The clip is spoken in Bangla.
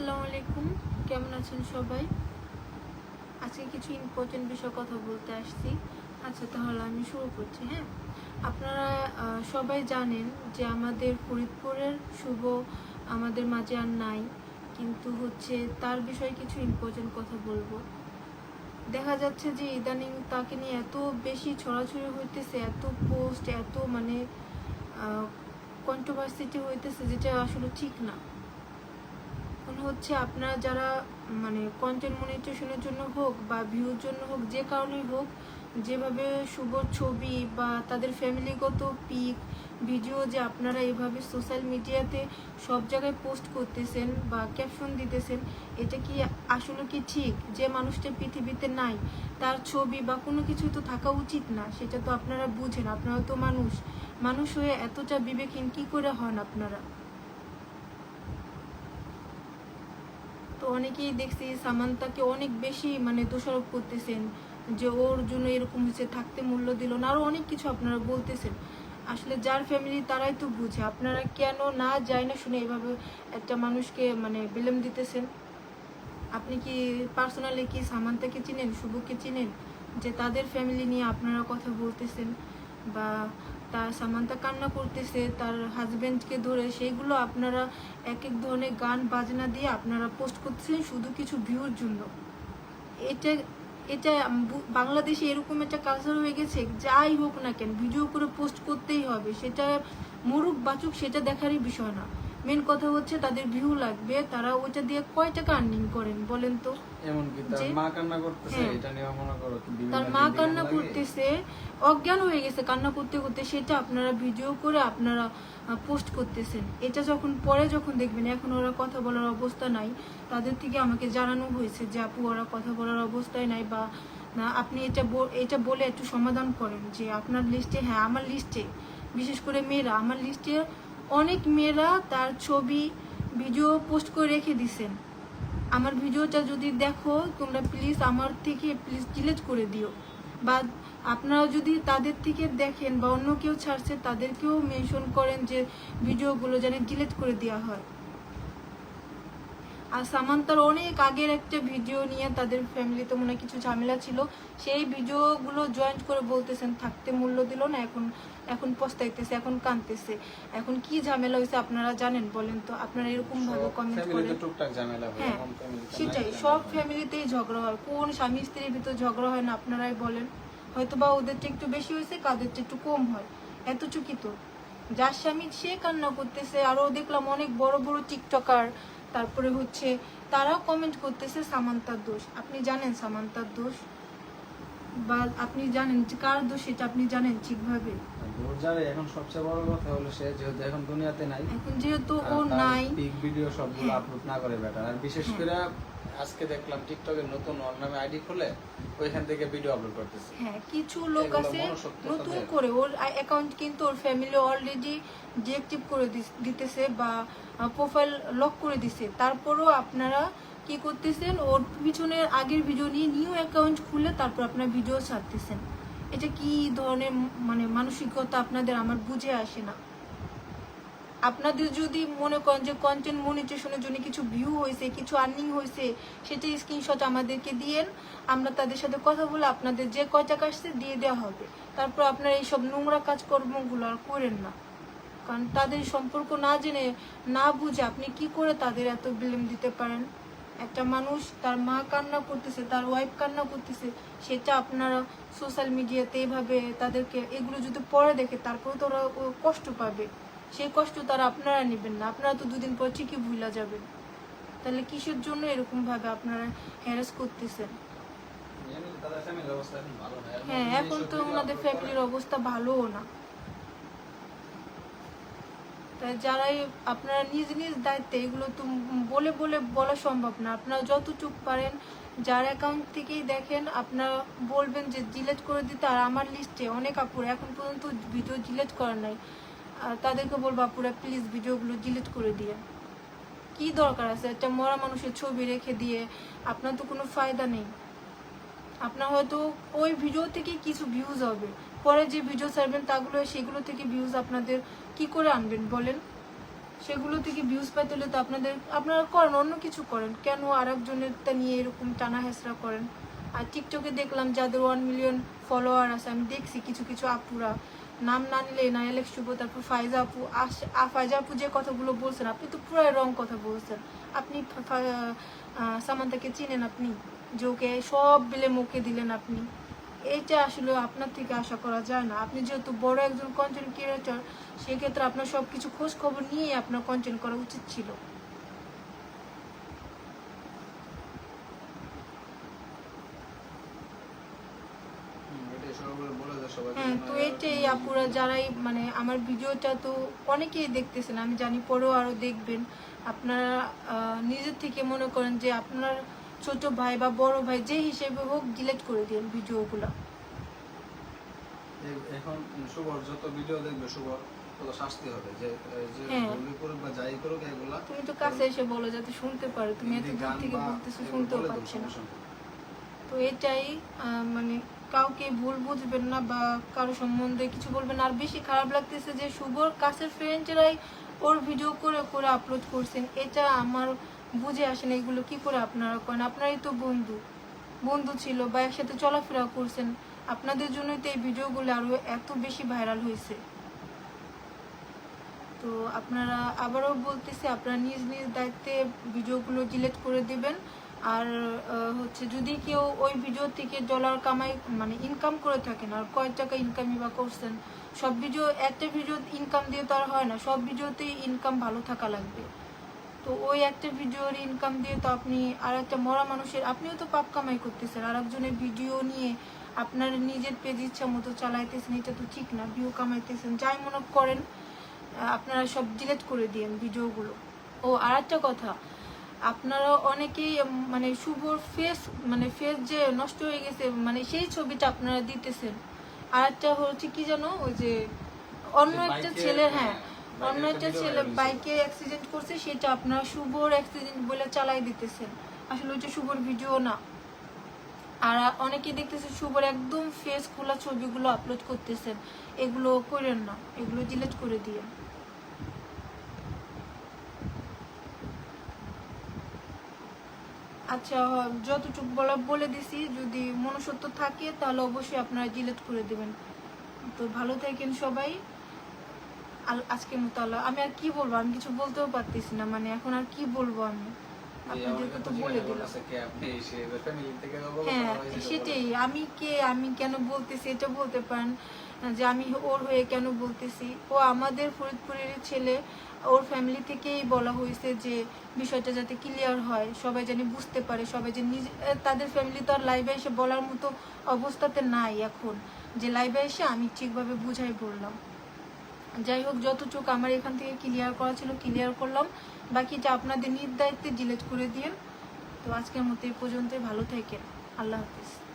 আসসালামু আলাইকুম। কেমন আছেন সবাই? আজকে কিছু ইম্পর্টেন্ট বিষয় কথা বলতে আসছি। আচ্ছা তাহলে আমি শুরু করছি হ্যাঁ? আপনারা সবাই জানেন যে আমাদের ফরিদপুরের শুভ আমাদের মাঝে আর নাই, কিন্তু হচ্ছে তার বিষয়ে কিছু ইম্পর্টেন্ট কথা বলব। দেখা যাচ্ছে যে ইদানিং তাকে নিয়ে এত বেশি ছড়াছড়ি হইতেছে, এত পোস্ট এত মানে কন্ট্রোভার্সিটি হইতেছে যেটা আসলে ঠিক না। হচ্ছে আপনারা যারা মানে কন্টেন্ট মনিটেশনের জন্য হোক বা ভিউর জন্য হোক, যে কারণেই হোক, যেভাবে শুভ ছবি বা তাদের ফ্যামিলিগত পিক ভিডিও যে আপনারা এইভাবে সোশ্যাল মিডিয়াতে সব জায়গায় পোস্ট করতেছেন বা ক্যাপশন দিতেছেন, এটা কি আসলে কি ঠিক? যে মানুষটা পৃথিবীতে নাই, তার ছবি বা কোনো কিছু তো থাকা উচিত না, সেটা তো আপনারা বুঝেন, আপনারা তো মানুষ। মানুষ হয়ে এতটা বিবেকহীন কি করে হন আপনারা? অনেকেই দেখছি সামান্তাকে অনেক বেশি মানে দোষারোপ করতেছেন, যে ওর জন্য এরকম হচ্ছে থাকতে মূল্য দিল না, আরও অনেক কিছু আপনারা বলতেছেন। আসলে যার ফ্যামিলি তারাই তো বুঝে, আপনারা কেন না যায় না শুনে এভাবে একটা মানুষকে মানে বিলেম দিতেছেন? আপনি কি পার্সোনালি কি সামান্তাকে চিনেন, শুভকে চিনেন, যে তাদের ফ্যামিলি নিয়ে আপনারা কথা বলতেছেন? বা তার সামান্তা কান্না করতেছে, তার হাজব্যান্ডকে ধরে সেইগুলো আপনারা এক এক ধরনের গান, বাজনা দিয়ে আপনারা পোস্ট করতেছেন শুধু কিছু ভিউর জন্য। এটা এটা বাংলাদেশে এরকম একটা কালচার হয়ে গেছে, যাই হোক না কেন ভিডিও করে পোস্ট করতেই হবে। সেটা মরুক বাচুক, সেটা দেখারই বিষয় না। মেন কথা হচ্ছে তাদের ভিউ লাগবে তারা ওইটা দিয়ে কয় টাকা আর্নিং করেন বলেন তো? এমনকি তার মা কান্না করতেছে হ্যাঁ। এটা নিয়ে মনে করো তার মা কান্না করতেছে অজ্ঞান হয়ে গেছে কান্না করতে করতে সেটা আপনারা ভিডিও করে আপনারা পোস্ট করতেছেন। এটা যখন পরে যখন দেখবেন এখন ওরা কথা বলার অবস্থা নাই। তাদের থেকে আমাকে জানানো হয়েছে যে আপু ওরা কথা বলার অবস্থায় নাই বা না আপনি এটা এটা বলে একটু সমাধান করেন যে আপনার লিস্টে হ্যাঁ আমার লিস্টে বিশেষ করে মেয়েরা আমার লিস্টে অনেক মেয়েরা তার ছবি ভিডিও পোস্ট করে রেখে দিছেন। আমার ভিডিওটা যদি দেখো, তোমরা প্লিজ আমার থেকে প্লিজ ডিলেট করে দিও। বা আপনারা যদি তাদের থেকে দেখেন বা অন্য কেউ ছাড়ছে, তাদেরকেও মেনশন করেন যে ভিডিওগুলো যেন ডিলেট করে দেওয়া হয়। আর সামান্তার অনেক আগের একটা ভিডিও নিয়ে তাদের ফ্যামিলিতে মনে কিছু ঝামেলা ছিল। সেই ভিডিওগুলো জয়েন্ট করে বলতেছেন থাকতে মূল্য দিল না এখন এখন পস্তাইতেছে এখন কাঁদতেছে। এখন কি ঝামেলা হয়েছে আপনারা জানেন বলেন তো? আপনারা এরকম ভাবে কমেন্ট করেন হয় সেটাই সব ফ্যামিলিতেই ঝগড়া হয়। কোন স্বামী স্ত্রীর ভিতর ঝগড়া হয় না আপনারাই বলেন। হয়তো বা ওদেরটা একটু বেশি হয়েছে কাদেরটা একটু কম হয়। এতটুকুই তো। যার স্বামী সে কান্না করতেছে আরও দেখলাম অনেক বড় বড় টিকটকার তারপরে হচ্ছে তারাও কমেন্ট করতেছে সামান্তার দোষ আপনি জানেন সামান্তার দোষ বা আপনি জানেন যে কার দোষ এটা আপনি জানেন ঠিকভাবে এখন সবচেয়ে বড় কথা হলো সে যেহেতু এখন দুনিয়াতে নাই এখন যেহেতু ও নাই পিক ভিডিও সবগুলো। আপলোড না করে বেটার আর বিশেষ হ্যাঁ। করে আজকে দেখলাম টিকটকের নতুন ওর নামে আইডি খুলে ওইখান থেকে ভিডিও আপলোড করতেছে। হ্যাঁ কিছু লোক আছে নতুন করে ওর অ্যাকাউন্ট কিন্তু ওর ফ্যামিলি অলরেডি ডিএক্টিভ করে দিতেছে বা প্রোফাইল লক করে দিছে। তারপরও আপনারা কি করতেছেন ওর পিছনের আগের ভিডিও নিয়ে নিউ অ্যাকাউন্ট খুলে তারপর আপনার ভিডিও ছাড়তেছেন। এটা কি ধরনের মানে মানসিকতা আপনাদের আমার বুঝে আসে না। আপনাদের যদি মনে করেন যে কন্টেন্ট মনিটেশনের জন্য কিছু ভিউ হয়েছে, কিছু আর্নিং হয়েছে, সেটা স্ক্রিনশট আমাদেরকে দিয়েন। আমরা তাদের সাথে কথা বলে আপনাদের যে কয় টাকা আসছে দিয়ে দেওয়া হবে। তারপর আপনারা এইসব নোংরা কাজকর্মগুলো আর করেন না। কারণ তাদের সম্পর্ক না জেনে, না বুঝে আপনি কি করে তাদের এত বিলেম দিতে পারেন? একটা মানুষ তার মা কান্না করতেছে, তার ওয়াইফ কান্না করতেছে, সেটা আপনারা সোশ্যাল মিডিয়াতে এভাবে তাদেরকে এগুলো যদি পরে দেখে তারপরে তো ওরা কষ্ট পাবে। সেই কষ্ট তারা আপনারা নেবেন না। আপনারা তো দুদিন পর ঠিকই ভুলা যাবেন। তাহলে কিসের জন্য এরকম ভাবে আপনারা হ্যারাস করতেছেন? হ্যাঁ এখন তো ওনাদের ফ্যামিলির অবস্থা ভালোও না। তাই যারাই আপনারা নিজ নিজ দায়িত্বে এগুলো তো বলে বলে বলা সম্ভব না। আপনারা যতটুক পারেন, যার অ্যাকাউন্ট থেকেই দেখেন, আপনারা বলবেন যে ডিলেট করে দিতে। আর আমার লিস্টে অনেক আপুর এখন পর্যন্ত ভিডিও ডিলেট করার নাই। তাদেরকে বলব, আপুরা প্লিজ ভিডিওগুলো ডিলিট করে দিয়ে। কি দরকার আছে? একটা মরা মানুষের ছবি রেখে দিয়ে আপনার তো কোনো ফায়দা নেই। আপনার হয়তো ওই ভিডিও থেকে কিছু ভিউজ হবে। পরে যে ভিডিও ছাড়বেন, তাগুলো, সেগুলো থেকে ভিউজ আপনাদের কি করে আনবেন বলেন? সেগুলো থেকে ভিউজ পাইতে হলে তো আপনাদের, আপনারা করেন, অন্য কিছু করেন। কেন আর একজনেরটা নিয়ে এরকম টানা হেসরা করেন? আর টিকটকে দেখলাম যাদের ওয়ান মিলিয়ন ফলোয়ার আছে, আমি দেখছি কিছু কিছু আপুরা নাম না নিলে না এলেক্স শুভ, তারপর ফাইজা আপু ফাইজা আপু যে কথাগুলো বলছেন, আপনি তো পুরো রং কথা বলছেন। আপনি সামান্তাকে চিনেন আপনি? যে ওকে সব বিলে মুখে দিলেন আপনি। এইটা আসলে আপনার থেকে আশা করা যায় না। আপনি যেহেতু বড় একজন কন্টেন্ট ক্রিয়েটর সেক্ষেত্রে আপনার সব কিছু খোঁজ খবর নিয়েই আপনার কন্টেন্ট করা উচিত ছিল হুম, এটাই সবাই বলে দেয় সবাই হ্যাঁ তো এটাই আপুরা যারাই মানে আমার ভিডিওটা তো অনেকেই দেখতেছেন আমি জানি পরেও আরও দেখবেন। আপনারা নিজের থেকে মনে করেন যে আপনার ছোট ভাই বা বড় ভাই যে হিসেবে হোক ডিলিট করে দিন ভিডিওগুলো। এখন শুভর যত ভিডিও দেখবে শুভর তত শাস্তি হবে যে যে হ্যাঁ। ভুলই করুক বা যাই করুক এগুলা তুমি তো কাছে এসে বলো যাতে শুনতে পারো তুমি এত দূর থেকে বলতেছো শুনতেও বলে না। তো এটাই মানে কাউকে ভুল বুঝবেন না বা কারও সম্বন্ধে কিছু বলবেন। আর বেশি খারাপ লাগতেছে যে শুভর কাছের ফ্রেন্ডরাই ওর ভিডিও করে করে আপলোড করছেন। এটা আমার বুঝে আসে না এগুলো কি করে আপনারা করেন? আপনারাই তো বন্ধু। বন্ধু ছিল বা একসাথে চলাফেরা করছেন। আপনাদের জন্যই তো এই ভিডিওগুলো আরও এত বেশি ভাইরাল হয়েছে। তো আপনারা আবারও বলতেছি, আপনারা নিজ নিজ দায়িত্বে ভিডিওগুলো ডিলেট করে দিবেন। আর হচ্ছে যদি কেউ ওই ভিডিও থেকে ডলার কামাই মানে ইনকাম করে থাকেন, আর কয় টাকা ইনকামই বা করছেন, সব ভিডিও একটা ভিডিও ইনকাম দিয়ে তো আর হয় না, সব ভিডিওতেই ইনকাম ভালো থাকা লাগবে। তো ওই একটা ভিডিওর ইনকাম দিয়ে তো আপনি আর একটা মরা মানুষের, আপনিও তো পাপ কামাই করতেছেন আর একজনের ভিডিও নিয়ে আপনার নিজের পেজ ইচ্ছা মতো চালাইতেছেন, এটা তো ঠিক না ভিউ কামাইতেছেন, যাই মনে করেন আপনারা সব ডিলেট করে দিন ভিডিওগুলো ও আর একটা কথা আপনারা অনেকেই মানে শুভর ফেস মানে ফেস যে নষ্ট হয়ে গেছে মানে সেই ছবিটা আপনারা দিতেছেন। আর একটা হচ্ছে কি জানো ওই যে অন্য একটা ছেলে হ্যাঁ অন্য একটা ছেলে বাইকে অ্যাক্সিডেন্ট করছে সেটা আপনারা শুভর অ্যাক্সিডেন্ট বলে চালাই দিতেছেন। আসলে ওইটা শুভর ভিডিও না। আর অনেকে দেখতেছে শুভর একদম ফেস খোলা ছবিগুলো আপলোড করতেছেন। এগুলো করেন না এগুলো ডিলিট করে দিয়ে। আচ্ছা যতটুকু বলা বলে দিছি যদি মনুষ্যত্ব থাকে তাহলে অবশ্যই আপনারা ডিলিট করে দেবেন। তো ভালো থাকেন সবাই। আজকের মতো আল্লাহ আমি আর কি বলব? আমি কিছু বলতেও পারতেছি না মানে এখন আর কি বলব আমি? আপনাদেরকে তো বলে দিলাম। হ্যাঁ সেটাই। আমি কে? আমি কেন বলতেছি? এটা বলতে পারেন। যে আমি ওর হয়ে কেন বলতেছি? ও আমাদের ফরিদপুরের ছেলে, ওর ফ্যামিলি থেকেই বলা হয়েছে যে বিষয়টা যাতে ক্লিয়ার হয়, সবাই জানি বুঝতে পারে, সবাই যে নিজে তাদের ফ্যামিলি তো আর লাইভে এসে বলার মতো অবস্থাতে নাই এখন। যে লাইভে এসে আমি ঠিকভাবে বুঝাই বললাম। যাই হোক, যতটুকু আমার এখান থেকে ক্লিয়ার করা ছিল ক্লিয়ার করলাম। বাকিটা আপনাদের নিজ দায়িত্বে ডিলিট করে দিন তো আজকের মতো এই পর্যন্তই। ভালো থাকেন। আল্লাহ হাফিজ।